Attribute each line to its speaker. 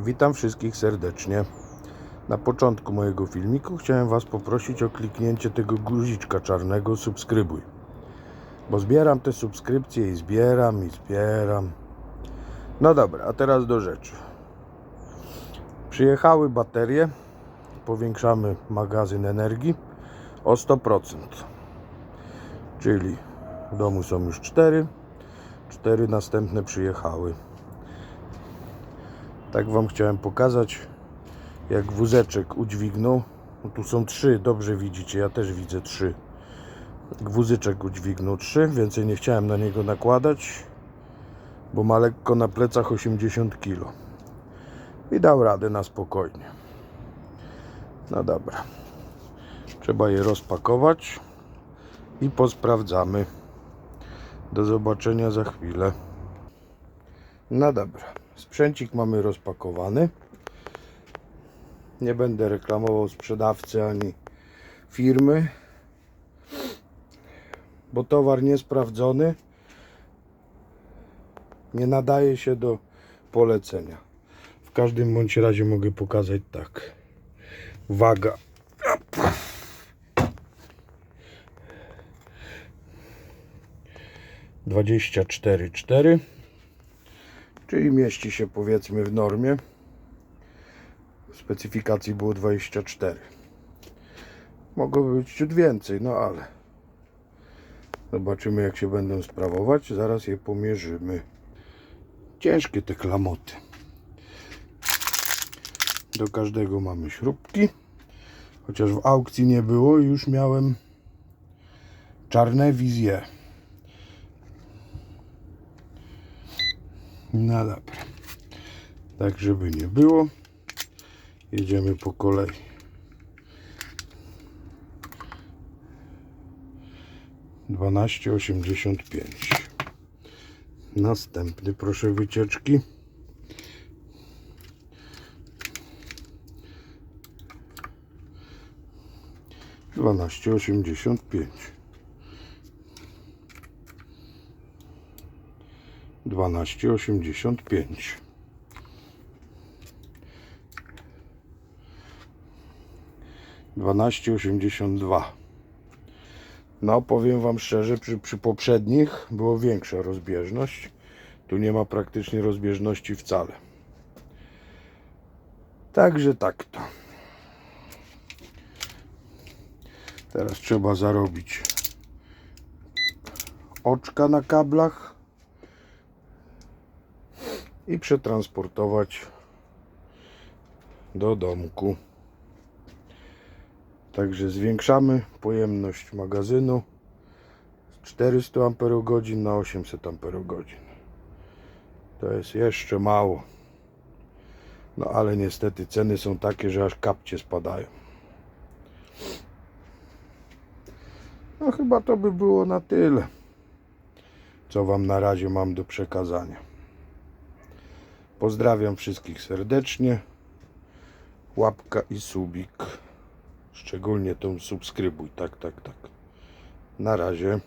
Speaker 1: Witam wszystkich serdecznie. Na początku mojego filmiku chciałem Was poprosić o kliknięcie tego guziczka czarnego subskrybuj. Bo zbieram te subskrypcje i zbieram i zbieram. No dobra, a teraz do rzeczy. Przyjechały baterie. Powiększamy magazyn energii o 100%. Czyli w domu są już 4. 4 następne przyjechały. Tak Wam chciałem pokazać, jak wózeczek udźwignął. No tu są trzy, dobrze widzicie, ja też widzę trzy. Wózyczek udźwignął trzy, więcej nie chciałem na niego nakładać, bo ma lekko na plecach 80 kg. I dał radę na spokojnie. No dobra. Trzeba je rozpakować i posprawdzamy. Do zobaczenia za chwilę. No dobra. Sprzęcik mamy rozpakowany. Nie będę reklamował sprzedawcy ani firmy, bo towar niesprawdzony nie nadaje się do polecenia. W każdym bądź razie mogę pokazać tak. Waga. Dwadzieścia cztery cztery czyli mieści się powiedzmy w normie. W specyfikacji było 24. Mogło być ciut więcej, no ale zobaczymy jak się będą sprawować. Zaraz je pomierzymy. Ciężkie te klamoty. Do każdego mamy śrubki. Chociaż w aukcji nie było, już miałem czarne wizje. No dobra. Tak, żeby nie było. Jedziemy po kolei. Dwanaście osiemdziesiąt pięć. Następny proszę wycieczki. Dwanaście osiemdziesiąt pięć. Dwanaście osiemdziesiąt pięć. Dwanaście osiemdziesiąt dwa. No, powiem Wam szczerze, przy, przy poprzednich było większa rozbieżność. Tu nie ma praktycznie rozbieżności wcale. Także tak to. Teraz trzeba zarobić oczka na kablach i przetransportować do domku. Także zwiększamy pojemność magazynu z 400 Ah na 800 Ah. To jest jeszcze mało. No ale niestety ceny są takie, że aż kapcie spadają. No chyba to by było na tyle, co Wam na razie mam do przekazania. Pozdrawiam wszystkich serdecznie. Łapka i subik. Szczególnie tą subskrybuj. Tak, tak, tak. Na razie.